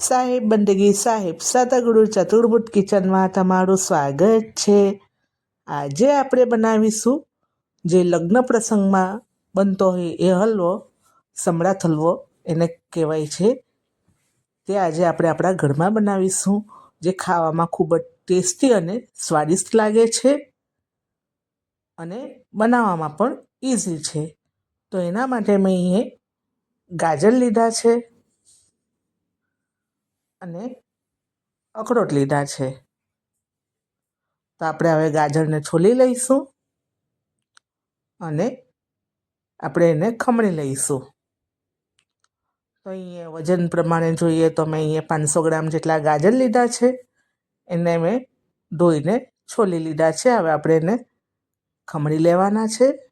સાહેબ, બંદગી સાહેબ સતગુરુ ચતુર્ભુજ કિચનમાં તમારું સ્વાગત છે. આજે આપણે બનાવીશું જે લગ્ન પ્રસંગમાં બનતો હોય એ હલવો સમળાથ હલવો એને કહેવાય છે. તે આજે આપણે આપણા ઘરમાં બનાવીશું, જે ખાવામાં ખૂબ જ ટેસ્ટી અને સ્વાદિષ્ટ લાગે છે અને બનાવવામાં પણ ઇઝી છે. તો એના માટે મેં અહીંયા ગાજર લીધા છે. અને અખરોટ લીધા છે. તો આપણે હવે ગાજરને છોલી લઈશું અને આપણે એને ખમણી લઈશું. તો અહીંયા વજન પ્રમાણે જોઈએ તો મેં અહીંયા પાંચસો ગ્રામ જેટલા ગાજર લીધા છે. એને મેં ધોઈને છોલી લીધા છે. હવે આપણે એને ખમણી લેવાના છે.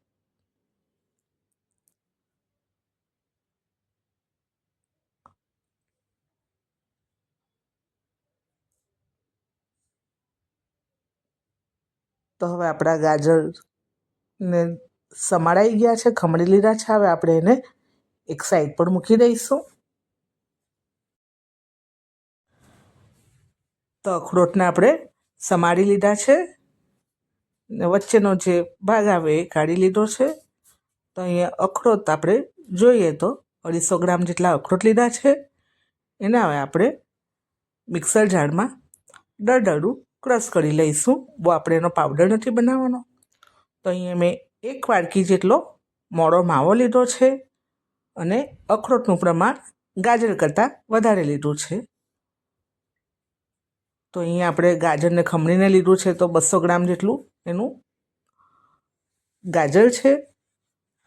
તો હવે આપણા ગાજરને સમાડાઈ ગયા છે, ખમણી લીધા છે, હવે આપણે એને એક સાઈડ પર મૂકી દઈશું. તો અખરોટને આપણે સમાડી લીધા છે ને વચ્ચેનો જે ભાગ આવે એ કાઢી લીધો છે. તો અહીંયા અખરોટ આપણે જોઈએ તો અઢીસો ગ્રામ જેટલા અખરોટ લીધા છે. એને હવે આપણે મિક્સર જારમાં દરદરું ક્રશ કરી લઈશું. બહુ આપણે એનો પાવડર નથી બનાવવાનો. તો અહીંયા મેં એક વાડકી જેટલો મોડો માવો લીધો છે અને અખરોટનું પ્રમાણ ગાજર કરતાં વધારે લીધું છે. તો અહીંયા આપણે ગાજરને ખમણીને લીધું છે તો બસો ગ્રામ જેટલું એનું ગાજર છે.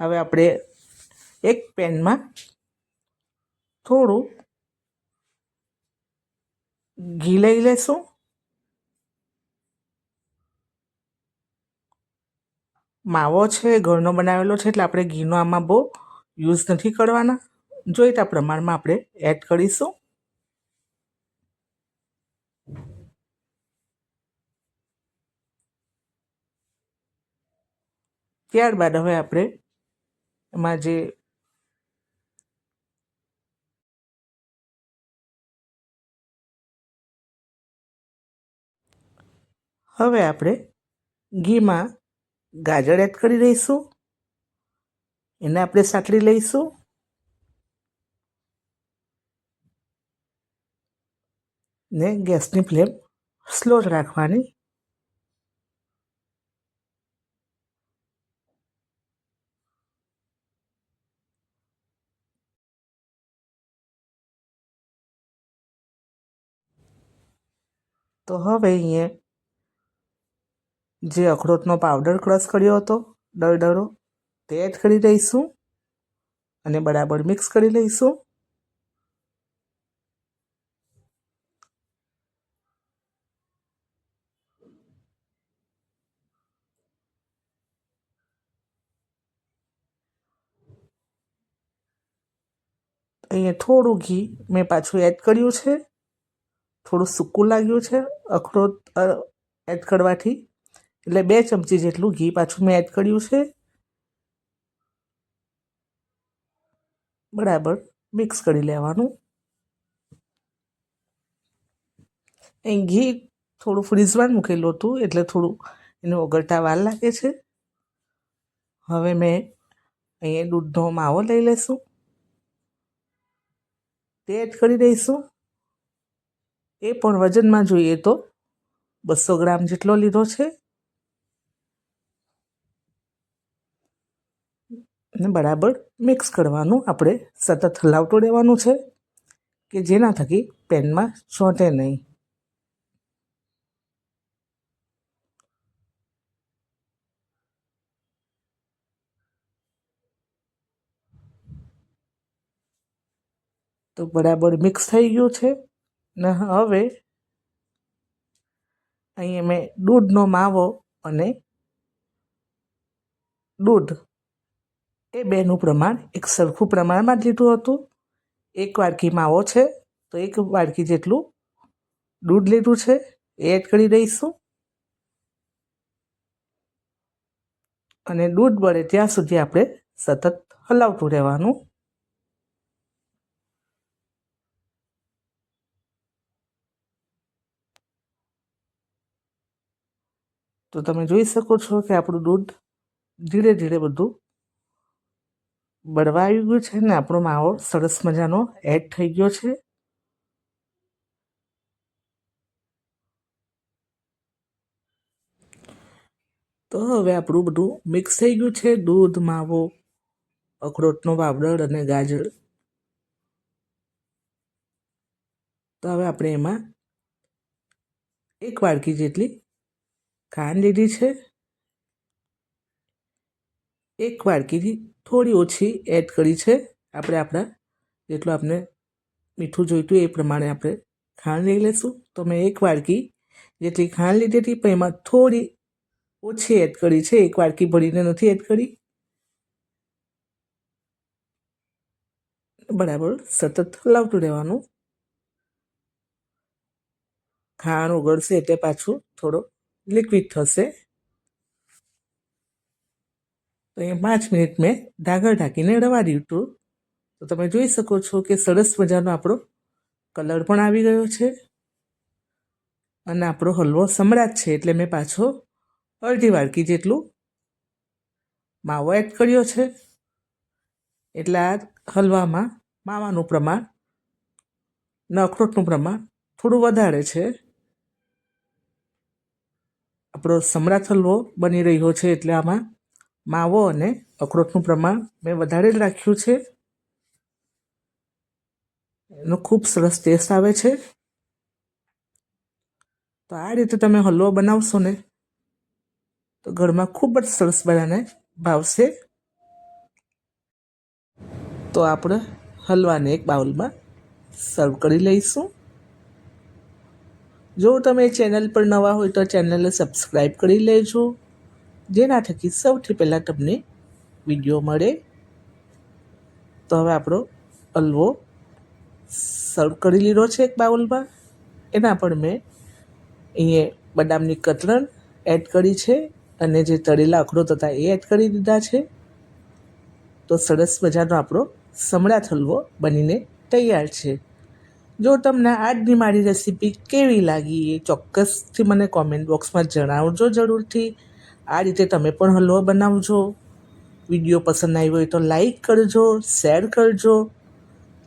હવે આપણે એક પેનમાં થોડું ઘી લઈ લેશું. માવો છે ઘરનો બનાવેલો છે એટલે આપણે ઘીનો આમાં બહુ યુઝ નથી કરવાના જોઈતા પ્રમાણમાં આપણે એડ કરીશું ત્યારબાદ હવે આપણે એમાં જે હવે આપણે ઘીમાં ગાજર એડ કરી દઈશું. એને આપણે સાતળી લઈશું. ને ગેસની ફ્લેમ સ્લો જ રાખવાની. તો હવે અહીંયા જે અખરોટનો પાવડર ક્રશ કર્યો હતો દરદરો તે એડ કરી દઈશું અને બરાબર મિક્સ કરી લઈશું. અહીંયા થોડું ઘી મેં પાછું એડ કર્યું છે. થોડું સૂકું લાગ્યું છે અખરોટ એડ કરવાથી. એટલે બે ચમચી જેટલું ઘી પાછું મેં એડ કર્યું છે. બરાબર મિક્સ કરી લેવાનું. અહીં ઘી થોડું ફ્રીઝમાં મૂકેલું હતું, એટલે થોડું એનું ઓગળતા વાર લાગે છે. હવે મેં અહીંયા દૂધનો માવો લઈ લઈશું. તે એડ કરી દઈશું. એ પણ વજનમાં જોઈએ તો બસો ગ્રામ જેટલો લીધો છે. અને બરાબર મિક્સ કરવાનું. આપણે સતત હલાવતું રહેવાનું છે કે જેના થકી પેનમાં ચોંટે નહીં. તો બરાબર મિક્સ થઈ ગયું છે. ને હવે અહીંયા મેં દૂધનો માવો અને દૂધ એ બેનું પ્રમાણ, એક સરખું પ્રમાણમાં જ લીધું હતું. એક વાડકી માવો છે, તો એક વાડકી જેટલું દૂધ લીધું છે, એ એડ કરી દઈશું. અને દૂધ બળે ત્યાં સુધી આપણે સતત હલાવતું રહેવાનું. તો તમે જોઈ શકો છો કે આપણું દૂધ ધીરે ધીરે બધું બળવા આવી ગયું છે ને, આપણો માવો સરસ મજાનો એડ થઈ ગયો છે. તો હવે આપણું બધું મિક્સ થઈ ગયું છે, દૂધ, માવો, અખરોટનો પાવડર અને ગાજર. તો હવે આપણે એમાં એક વાડકી જેટલી ખાંડ લીધી છે. એક વાડકીથી થોડી ઓછી એડ કરી છે. આપણે આપણા જેટલું આપણે મીઠું જોઈતું એ પ્રમાણે આપણે ખાંડ લઈ લઈશું. તો મેં એક વાડકી જેટલી ખાંડ લીધી હતી, પણ એમાં થોડી ઓછી એડ કરી છે. એક વાડકી ભરીને નથી એડ કરી. બરાબર, સતત હલાવતું રહેવાનું. ખાંડ ઓગળશે એટલે પાછું થોડો લિક્વિડ થશે. તો એ પાંચ મિનિટ મેં ઢાંકણ ઢાંકીને રવા દીધું તો તમે જોઈ શકો છો કે સરસ મજાનો આપણો કલર પણ આવી ગયો છે અને આપણો હલવો સમ્રાટ છે એટલે મેં પાછો અડધી વાડકી જેટલું માવો એડ કર્યો છે. એટલે આ હલવામાં માવાનું પ્રમાણ ને અખરોટનું પ્રમાણ થોડું વધારે છે. આપણો સમ્રાટ હલવો બની રહ્યો છે એટલે આમાં માવો અને અખરોટનું પ્રમાણ મેં વધારે જ રાખ્યું છે. એનો ખૂબ સરસ ટેસ્ટ આવે છે. તો આ રીતે તમે હલવો બનાવશો ને, તો ઘરમાં ખૂબ જ સરસ બધાને ભાવશે. તો આપણે હલવાને એક બાઉલમાં સર્વ કરી લઈશું. જો તમે ચેનલ પર નવા હોય તો ચેનલને સબસ્ક્રાઈબ કરી લેજો. જેના થકી સૌથી પહેલાં તમને વીડિયો મળે. તો હવે આપણો હલવો સર્વ કરી લીધો છે એક બાઉલમાં. એના પણ મેં અહીંયા બદામની કતરણ એડ કરી છે અને જે તળેલા અખરોટ હતા એ એડ કરી દીધા છે. તો સરસ મજાનો આપણો સમળા હલવો બનીને તૈયાર છે. જો તમને આજની મારી રેસીપી કેવી લાગી એ ચોક્કસથી મને કોમેન્ટ બોક્સમાં જણાવજો જરૂરથી. આ રીતે તમે પણ હલવો બનાવજો. વીડિયો પસંદ આવ્યો હોય તો લાઈક કરજો, શેર કરજો.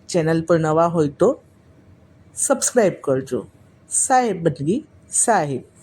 ચેનલ પર નવા હોય તો સબસ્ક્રાઈબ કરજો. સાહેબ બદલી સાહેબ.